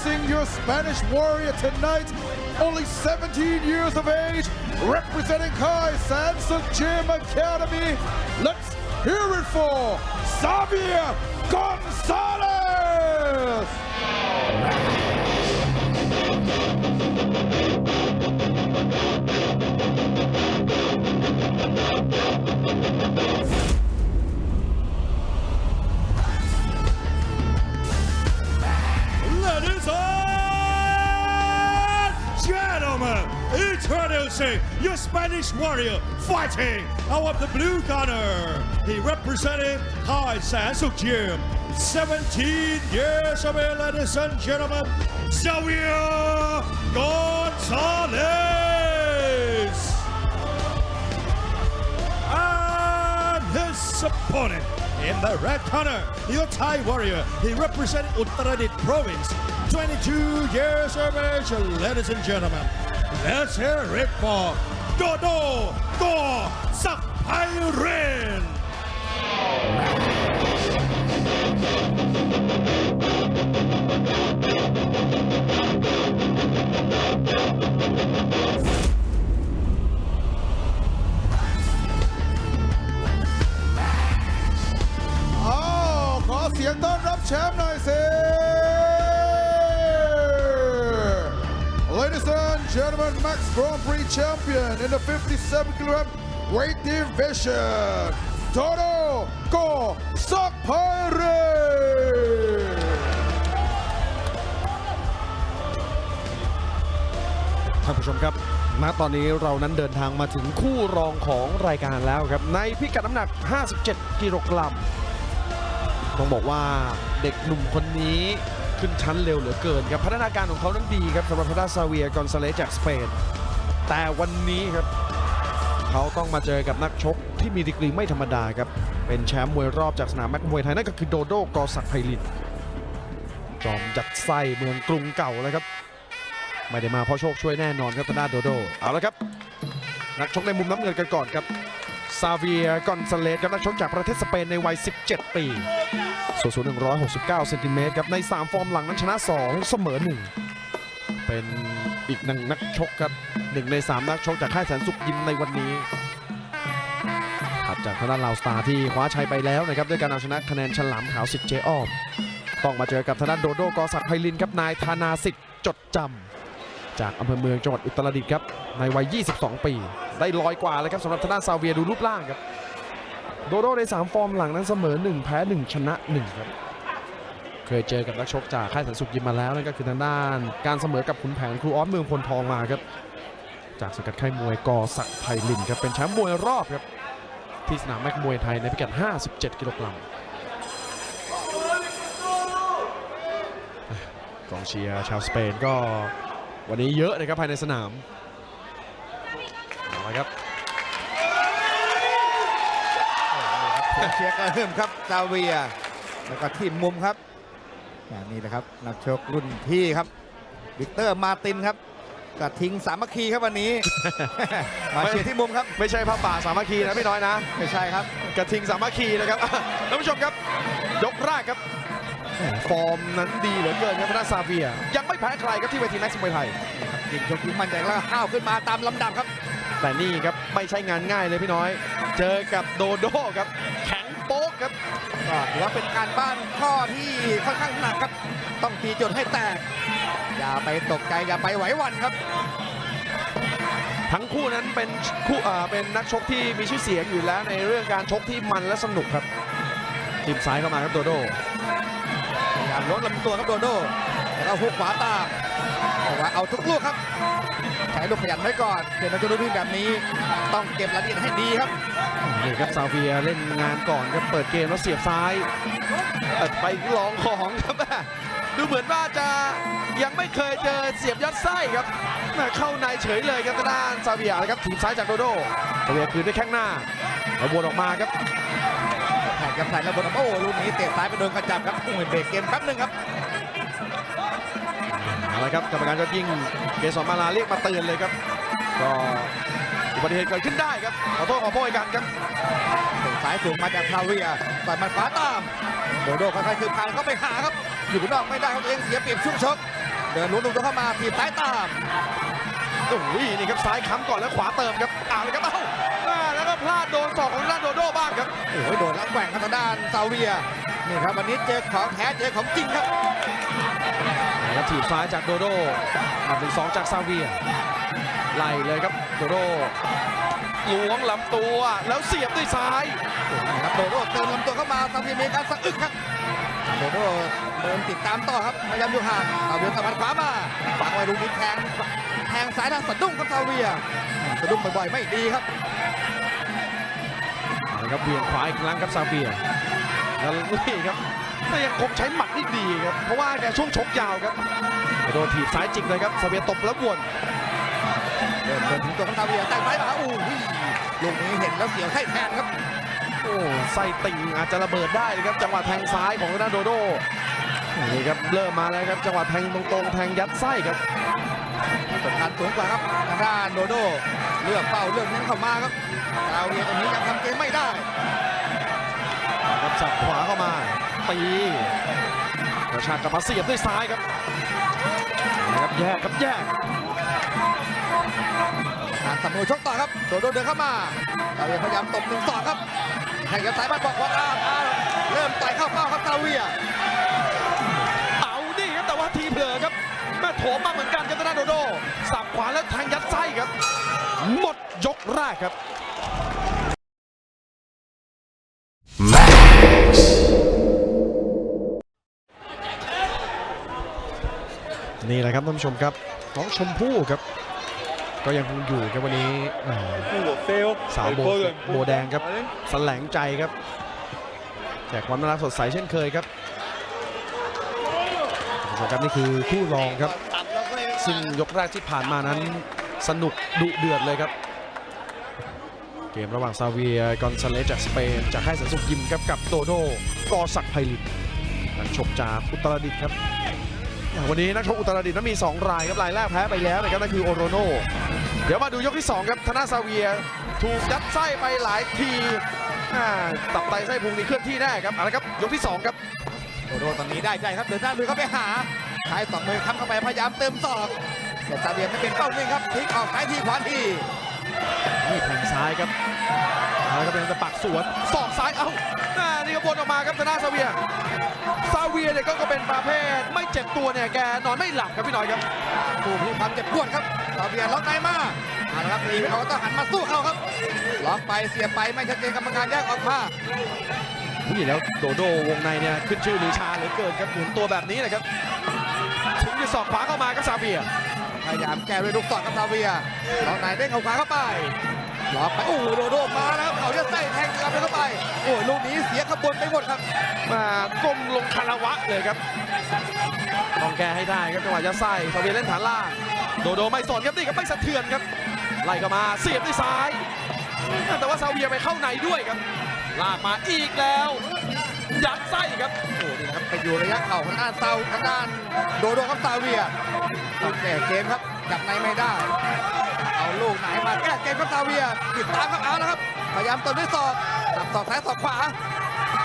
introducing your Spanish warrior tonight. Only 17 years of age, representing Kai Sanson Gym Academy. Let's hear it for Xavier Gonzalez. Introducing your Spanish warrior fighting out of the blue corner. He represented Kai Sansuk Gym. 17 years of age, ladies and gentlemen, Xavier Gonzalez. And his opponent in the red corner, your Thai warrior. He represented Uttaradit province. 22 years of age, ladies and gentlemen. Let's hear it for Dodo Go Sakpairin. Oh, ขอเสียงต้อนรับแชมป์หน่อยสิ gentlemen, Max Grand Prix champion in the 57 kilogram weight division, Toto Go Sok Pirate. ท่านผู้ชมครับ ณ ตอนนี้เรานั้นเดินทางมาถึงคู่รองของรายการแล้วครับ ในพิกัดน้ำหนัก 57 กิโลกรัม ต้องบอกว่าเด็กหนุ่มคนนี้ ขึ้นชั้นเร็วเหลือเกินครับ พัฒนาการของเขานั้นดีครับสำหรับทาดาซาเวียกอนซาเลสจากสเปน แต่วันนี้ครับ เขาต้องมาเจอกับนักชกที่มีดีกรีไม่ธรรมดาครับ เป็นแชมป์มวยรอบจากสนามแม็กมวยไทยนั่นก็คือโดโดกอศักไพลินจอมจัดไส้เมืองกรุงเก่าเลยครับ ไม่ได้มาเพราะโชคช่วยแน่นอนครับทางด้านโดโดเอาละครับ นักชกในมุมน้ำเงินกันก่อนครับ ซาเวียกอนซาเลสครับนักชกจากประเทศสเปนในวัย 17 ปีส่วนสูง169เซนติเมตรครับใน 3 ฟอร์มหลังนั้นชนะ 2 เสมอ 1 เป็นอีกหนึ่งนักชกครับหนึ่งใน 3 นักชกจากค่ายแสนสุขยิมในวันนี้ถัดจากทางด้านลาวสตาร์ที่คว้าชัยไปแล้วนะครับด้วยการเอาชนะคะแนนฉลามขาวสิทธิ์เจอ้อมต้องมาเจอกับทางด้านโดโดกอศักดิ์ไพลินครับนายธานาสิทธิ์จดจำ จากอำเภอเมืองจังหวัดอุตรดิตถ์ครับในวัย 22 ปี ได้ลอยกว่าเลยครับสำหรับทางด้านซาเวียดูรูปร่างครับ โดโดใน 3 ฟอร์มหลังนั้นเสมอ 1 แพ้ 1 ชนะ 1 ครับ เคยเจอกับนักชกจากค่ายสันสุขยิมมาแล้วนั่นก็คือทางด้าน การเสมอกับขุนแผนครูออสเมืองพลทองมาครับ จากสังกัดค่ายมวยกอศักดิ์ไพลินครับเป็นแชมป์มวยรอบครับที่สนามแม็กมวยไทยในพิกัด 57 กิโลกรัมกองเชียร์ชาวสเปนก็ วันนี้เยอะนะครับภายในสนามเอาละครับเชียร์กระหึ่มครับซาเวีย แล้วก็ทีมมุมครับอ่านี่แหละครับนักชกรุ่นพี่ครับวิกเตอร์มาร์ตินครับก็ทิ้งสามัคคีครับวันนี้ มาเชียร์ที่มุมครับ ไม่ใช่พระป่าสามัคคีนะพี่น้อยนะ ไม่ใช่ครับกระทิงสามัคคีนะครับอะท่านผู้ชมครับ ยกแรกครับแหม่ ฟอร์มนั้นดีเหลือเกินครับทางด้านซาเวีย ยังไม่แพ้ใครครับที่เวทีแม็กซ์มวยไทยยิงชกยิงมันใจแล้วก็ห้าวขึ้นมาตามลำดับครับ แต่นี่ครับไม่ใช่งานง่ายเลยพี่น้อย เจอกับโดโดครับ แข็งโป๊กครับก็ถือว่าเป็นการบ้านข้อที่ค่อนข้างหนักครับ ต้องตีจนให้แตก อย่าไปตกใจอย่าไปไหวหวั่นครับทั้งคู่นั้นเป็นคู่อ่าเป็นนักชกที่มีชื่อเสียงอยู่แล้วในเรื่องการชกที่มันและสนุกครับทีมซ้ายเข้ามาครับโดโดพยายาม ลดลำตัวครับโดโดแล้วก็หุกขวาตามบอกว่าเอาทุกลูกครับใช้ลูกขยันไว้ก่อนเดี๋ยวนักจุดรุ่นแบบนี้ ต้องเก็บรายละเอียดให้ดีครับนี่ครับซาเวียเล่นงานก่อนครับเปิดเกมแล้วเสียบซ้ายไปลองของครับดูเหมือนว่าจะยังไม่เคยเจอเสียบยัดไส้ครับเข้าในเฉยเลยครับทางด้านซาเวียนะครับถีบซ้ายจากโดโดซาเวียคืนด้วยแข้งหน้าแล้ววนออกมาครับ แข่งกับไทยแล้วบนโอ้ลูกนี้เตะซ้ายไปโดนกระจับครับอุ้ยเบรกเกมแป๊บหนึงครับเอาละครับกรรมการยอดยิ่งเกษรมาลาเรียกมาเตือนเลยครับก็อุบัติเหตุเกิดขึ้นได้ครับขอโทษขอโพยกันครับส่งสายสูงมาจากซาเวียต่อยหมัดขวาตามโดโดค่อยๆคืบคลานเข้าไปหาครับ อยู่นอกไม่ได้ครับตัวเองเสียเปรียบช่วงชกเดินลุ้นลงตัวเข้ามาถีบซ้ายตามโอ้โหนี่ครับซ้ายค้ำก่อนแล้วขวาเติมครับอ่าเลยครับเอ้าอ่าแล้วก็ พลาดโดนศอกของด้านโดโดบ้างครับโอ้ยโดนแล้วแกว่งครับทางด้านซาเวียนี่ครับวันนี้เจอของแท้เจอของจริงครับแล้วถีบซ้ายจากโดโดหมัดหนึ่งสองจากซาเวียไล่เลยครับโดโดล้วงลำตัวแล้วเสียบด้วยซ้ายครับโดโดเติมลำตัวเข้ามาซาเวียมีการสะอึกครับโดโดเดินติดตามต่อครับพยายามอยู่ห่างซาเวียสะบัดขวามาฝังไว้ลูกนี้แทงแทงซ้ายทางสะดุ้งครับซาเวียสะดุ้งบ่อยๆไม่ดีครับนะ ครับเวียงขวาอีกครั้งครับซาเบียแล้วนี่ครับแต่ยังคงใช้หมัดได้ดีครับ เพราะว่าแกช่วงชกยาวครับโดนถีบซ้ายจิกเลยครับซาเบียตบแล้ววนเดินเดินถึงตัวของซาเวียแต่งซ้ายมาอู้ยลูกนี้เห็นแล้วเสียวไส้แทนครับ โอ้ไส้ติ่งอาจจะระเบิดได้เลยครับ จังหวะแทงซ้ายของทางด้านโดโดนี่ครับเริ่มมาแล้วครับจังหวะแทงตรงๆแทงยัดไส้ครับกดดันสูงกว่าครับทางด้านโดโด เลือกเป้าเลือกเน้นเข้ามาครับซาเวียตรงนี้ยังทำเกมไม่ได้ครับสับขวาเข้ามาตีกระชากกลับมาเสียบด้วยซ้ายครับนะครับแยกครับแยกการสำนวนชกต่อครับโดโดเดินเข้ามาซาเวียพยายามตบหนึ่งสองครับแข่งกับสายบ้านบอกว่าอ้าวอ้าวเริ่มต่อยเข้าเป้าครับซาเวียเอาดิครับแต่ว่าทีเผลอครับแม่โถมมาเหมือนกันครับทางด้านโดโดสับขวาแล้วแท ยกแรกครับ นี่แหละครับท่านผู้ชมครับน้องชมพู่ครับ ก็ยังคงอยู่ครับวันนี้อ่าสาวโบโบแดงครับแสลงใจครับแจกความน่ารักสดใสเช่นเคยครับท่านผู้ชมครับนี่คือคู่รองครับ ซึ่งยกแรกที่ผ่านมานั้นสนุกดุเดือดเลยครับ เกมระหว่างซาเวียกอนซาเลสจากสเปน จากค่ายสันสุขยิมครับกับโดโดกอศักดิ์ไพลินนักชกจากอุตรดิตถ์ครับ วันนี้นักชกอุตรดิตถ์นั้นมี 2 รายครับรายแรกแพ้ไปแล้วนะครับนั่นคือโอโรโนเดี๋ยวมาดูยกที่ 2 ครับธนาซาเวียถูกยัดไส้ไปหลายทีตับไตไส้พุงนี่เคลื่อนที่แน่ครับเอาละครับยกที่ 2 ครับโดโดตอนนี้ได้ใจครับเดินหน้าลุยเข้าไปหาใช้สองมือค้ำเข้าไปพยายามเติมศอกแต่ซาเวียไม่เป็นเป้านิ่งครับพลิกออกซ้ายทีขวาที นี่แทงซ้ายครับแล้วก็เป็นตะปักสวนศอกซ้ายเอ้าอ่านี่ก็วนออกมาครับธนาซาเวียซาเวียเนี่ยก็ก็เป็นประเภท ไม่เจ็บตัวเนี่ยแกนอนไม่หลับครับพี่หน่อยครับผู้พลิกความเจ็บปวดครับซาเวียล็อกในมาเอาละครับตีไปเอาต้องหันมาสู้เขาครับล็อกไปเสียบไปไม่ชัดเจนกรรมการแยกออกมานี่แล้วโดโดวงในเนี่ยขึ้นชื่อลือชาเหลือเกินครับหมุนตัวแบบนี้นะครับถึงจะสอกขวาเข้ามาก็ซาเวีย พยายามแก้ด้วยลูกศอกกับซาเวียล็อกในเด้งเขาขวาเข้าไปล็อกไปโอ้โหโดโดมาแล้วครับเขาจะใส่แทงกลับไปเข้าไปโอ้ยลูกนี้เสียขบวนไปหมดครับ มาก้มลงคารวะเลยครับต้องแก้ให้ได้ครับจังหวะยัดไส้ซาเวียเล่นฐานล่างโดโดไม่สนครับนี่ครับไม่สะเทือนครับไล่เข้ามาเสียบด้วยซ้าย แต่ว่าซาเวียไปเข้าในด้วยครับ ลากมาอีกแล้ว ยัดไส้ครับโอ้นี่นะครับไปอยู่ระยะเข่าทางด้านเซาทางด้านโดโดครับซาเวีย ต้องแก้เกมครับจับในไม่ได้ เอาลูกไหนมาแก้เกมครับซาเวียติดตามครับเอาแล้วครับ พยายามตบด้วยศอกตับศอกซ้ายศอกขวา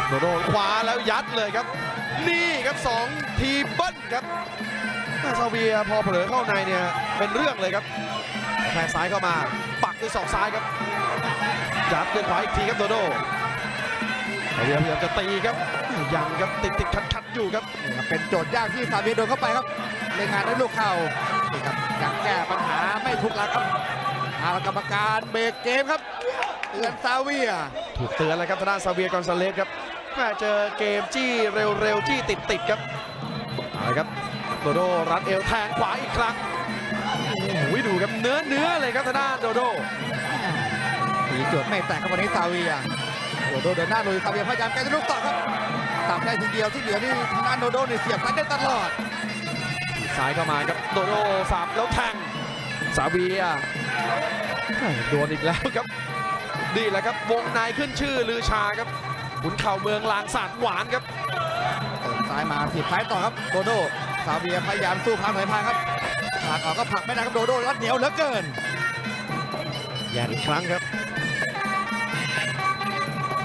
โดโดขวาแล้วยัดเลยครับ นี่ครับสองทีเบิ้ลครับซาเวียพอเผลอเข้าในเนี่ยเป็นเรื่องเลยครับแทงซ้ายเข้ามา ปักด้วยศอกซ้ายครับยัดด้วยขวาอีกทีครับโดโดซาเวียพยายามจะตีครับ ยังครับติดติดขัดขัดอยู่ครับนี่ครับเป็นโจทย์ยากที่ซาเวียโดนเข้าไปครับเล่นงานด้วยลูกเข่านี่ครับยังแก้ปัญหาไม่ถูกหลักครับเอาละกรรมการเบรกเกมครับเตือนซาเวีย ถูกเตือนแล้วครับทางด้านซาเวียกอนซาเลสครับแม่เจอเกมจี้เร็วๆจี้ติดๆครับเอาละครับโดโดรัดเอวแทงขวาอีกครั้งโอ้โหดูครับเนื้อเนื้อเลยครับทางด้านโดโดตีโจทย์ไม่แตกครับวันนี้ซาเวียโดโดเดินหน้าลุยซาเวียพยายามแก้ด้วยลูกต่อครับ ตับได้ทีเดียวที่เหลือนี่ทางด้านโดโดนี่เสียบซ้ายได้ตลอดซ้ายเข้ามาครับโดโดสับแล้วแทงซาเวียโดนอีกแล้วครับนี่แหละครับวงในขึ้นชื่อลือชาครับขุนเข่าเมืองลางสาดหวานครับเติมซ้ายมาถีบซ้ายต่อครับโดโดซาเวียพยายามสู้พานถอยพานครับผลักออกก็ผลักไม่ได้ครับโดโดรัดเหนียวเหลือเกินแย่งอีกครั้งครับ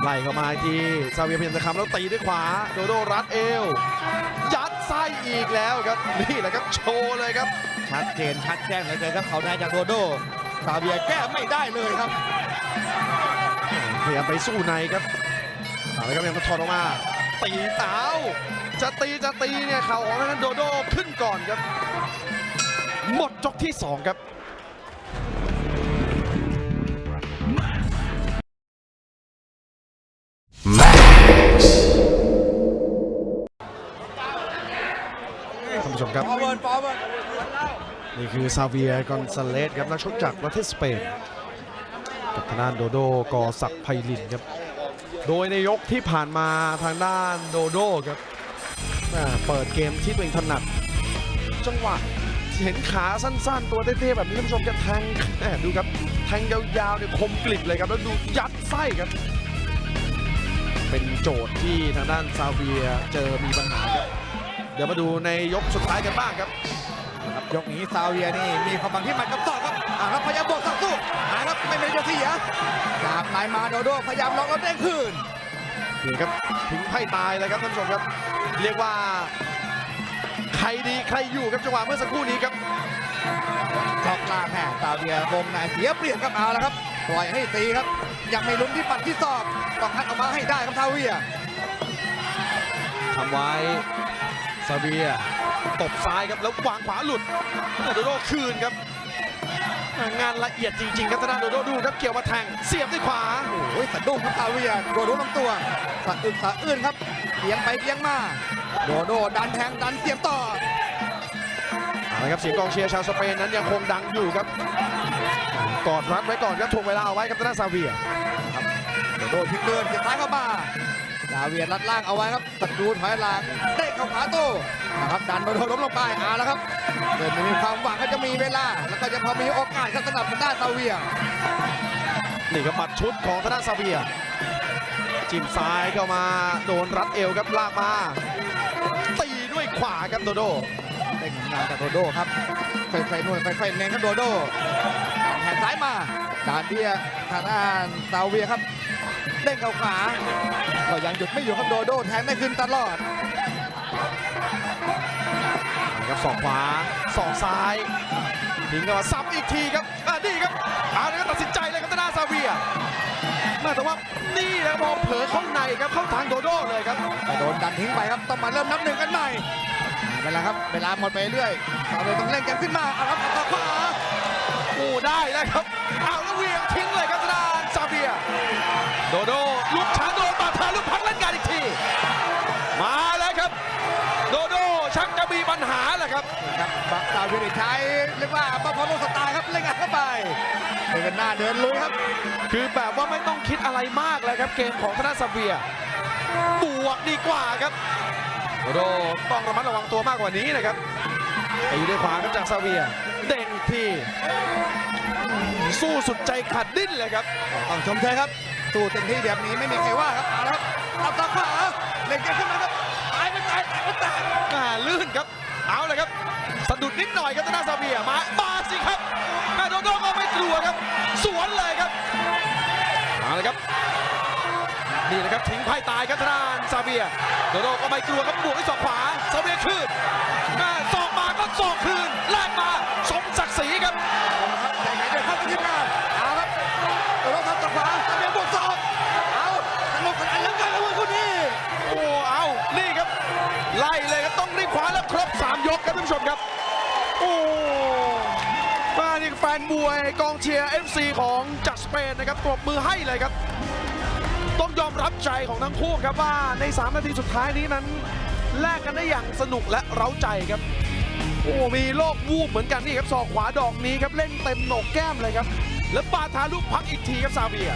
ไล่เข้ามาอีกทีซาเวียพยายามจะคำแล้วตีด้วยขวา โดโดรัดเอว ยัดไส้อีกแล้วครับ นี่แหละครับโชว์เลยครับ ชัดเจนชัดแจ้งเหลือเกินครับเขาได้จากโดโดซาเวียแก้ไม่ได้เลยครับพยายามไปสู้ในครับเอาละครับยังมาถอดออกมา ตีเต้าจะตีจะตีเนี่ยเข่าของทางด้านโดโดขึ้นก่อนครับ หมดจกที่ 2 ครับ นี่คือซาเวียกอนซาเลสครับนักชกจากประเทศสเปนกับทางด้านโดโดกอศักไพลินครับ โดยในยกที่ผ่านมาทางด้านโดโดครับเปิดเกมที่ตัวเองถนัด จังหวะเห็นขาสั้นๆ ตัวเตี้ยๆแบบนี้ท่านผู้ชมจะแทงแดูครับแทงยาวๆเนี่ยคมกริบเลยครับ แล้วดูยัดไส้ครับ เป็นโจทย์ที่ทางด้านซาเวียเจอมีปัญหาครับ เดี๋ยวมาดูในยกสุดท้ายกันบ้างครับ ครับยกนี้ซาเวียนี่มีความบังที่หมัดกับศอกครับอ่าครับพยายามบวกสักสู้อ่าครับไม่ไม่จะเสียจากนายมาโดโดพยายามล็อกแล้วเด้งคืนนี่ครับถึงไพ่ตายเลยครับท่านผู้ชมครับ เรียกว่าใครดีใครอยู่ครับจังหวะเมื่อสักครู่นี้ครับช็อกล่างแห่ซาเวียวงในเสียเปรียบครับเอาละครับปล่อยให้ตีครับ ยังไม่ลุ้นที่ปัดที่ศอกต้องคัดออกมาให้ได้ครับซาเวียทำไว้ซาเบีย ตบซ้ายครับแล้ววางขวาหลุดโดโดคืนครับ งานละเอียดจริงๆครับทางด้านโดโดดูครับเกี่ยวมาแทงเสียบด้วยขวาโอ้ยสะดุ้งครับซาเวียโดโดลำตัวสะอึกสะอื้นครับเอียงไปเอียงมาโดโดดันแทงดันเสียบต่อเอาละครับเสียงกองเชียร์ชาวสเปนนั้นยังคงดังอยู่ครับกอดรัดไว้ก่อนครับถ่วงเวลาเอาไว้ครับทางด้านซาเวียโดโดพลิกเดินเสียบซ้ายเข้ามา ซาเวียรัดล่างเอาไว้ครับตะกรูถอยหลังเด้งเข้าขาโต้นะครับดันโดโดล้มลงไปเอาละครับเดินมีความหวังก็จะมีเวลา แล้วก็จะพอมีโอกาสครับสำหรับทางด้านซาเวียนี่ครับหมัดชุดของทางด้านซาเวียจิ้มซ้ายเข้ามาโดนรัดเอวครับลากมาตีด้วยขวาครับโดโดเด้งงานจากโดโดครับค่อยๆนวดค่อยๆเน้นครับโดโดแทงซ้ายมาดานเบียทางด้านซาเวียครับเด้งเข้าขา ก็ยังหยุดไม่อยู่ครับโดโดแทงได้ขึ้นตลอดนะครับศอกขวาศอกซ้ายทิ้งเข้ามาซ้ำอีกทีครับอ่านี่ครับเอาเลยครับตัดสินใจเลยครับทางด้านซาเวียแม่แต่ว่านี่นะพอเผลอเข้าในครับเข้าทางโดโดเลยครับแต่โดนดันทิ้งไปครับต้องมาเริ่มนับหนึ่งกันใหม่เวลาครับเวลาหมดไปเรื่อยซาเวียต้องเร่งกันขึ้นมาเอาครับเอาขวาโอ้ได้แล้วครับเอาแล้วเหวียงทิ้งเลยครับทางด้านซาเวียโดโดลูก ลูกพักเล่นงานอีกที มาแล้วครับ โดโดชักจะมีปัญหาแหละครับครับบักซาเวียนี่ใช้เรียกว่าบัฟฟาโลสไตล์ครับเล่นงานเข้าไปเดินหน้าเดินลุยครับ คือแบบว่าไม่ต้องคิดอะไรมากเลยครับเกมของทางด้านซาเวียบวกดีกว่าครับโดโดต้องระมัดระวังตัวมากกว่านี้นะครับตีด้วยขวาครับจากซาเวีย เด้งอีกทีสู้สุดใจขาดดิ้นเลยครับ ต้องชมเชยครับสู้เต็มที่แบบนี้ไม่มีใครว่าครับเอาละครับ ตับตาขวาเล่นกันขึ้นมาครับตายไม่ตายตายไม่ตายอ่าลื่นครับ เอาเลยครับ สะดุดนิดหน่อยครับทางด้าซาเบียมา มาสิครับแม่โดโดก็ไม่กลัวครับ สวนเลยครับเอาเลยครับ นี่นะครับทิ้งไพ่ตายครับทางด้านซาเบีย โดโดก็ไม่กลัวครับบวกด้วยศอกขวาซาเบียคืนแม่ศอกมาก็ศอกคืนแลกมาสมศักดิ์ศรีครับ ท่านผู้ชมครับ โอ้มานี่แฟนมวยกองเชียร์ FC ของจากสเปนนะครับปรบมือให้เลยครับ ต้องยอมรับใจของทั้งคู่ครับว่าใน 3 นาทีสุดท้ายนี้นั้นแลกกันได้อย่างสนุกและเร้าใจครับ โอ้มีโลกวูบเหมือนกันนี่ครับศอกขวาดอกนี้ครับเล่นเต็มโหนกแก้มเลยครับ แล้วปาทาลูกพักอีกทีครับซาเบีย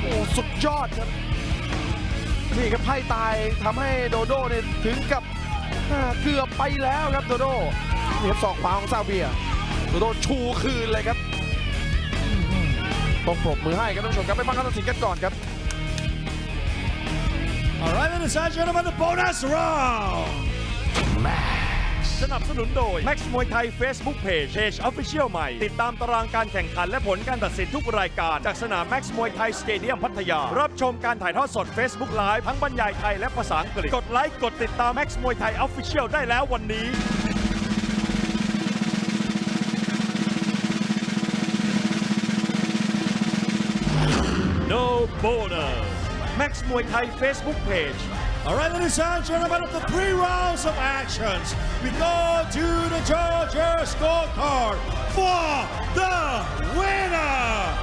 โอ้สุดยอดครับนี่ครับไพ่ตายทำให้โดโดเนี่ยถึงกับ เกือบไปแล้วครับโดโดนี่ครับศอกขวาของซาเวียโดโดชูคืนเลยครับต้องปรบมือให้ครับท่านผู้ชมครับไปฟังคำตัดสินกันก่อนครับ All right, ladies and gentlemen, the bonus round. Man. สนับสนุนโดย Max มวยไทย Facebook Page Page Official ใหม่ ติดตามตารางการแข่งขันและผลการตัดสินทุกรายการ จากสนาม Max มวยไทยสเตเดียมพัทยา รับชมการถ่ายทอดสด Facebook Live ทั้งบรรยายไทยและภาษาอังกฤษ กดไลค์กดติดตาม Max มวยไทย Official ได้แล้ววันนี้ No Border Max มวยไทย Facebook Page All right, ladies and gentlemen, after three rounds of actions, we go to the judges' scorecard for the winner.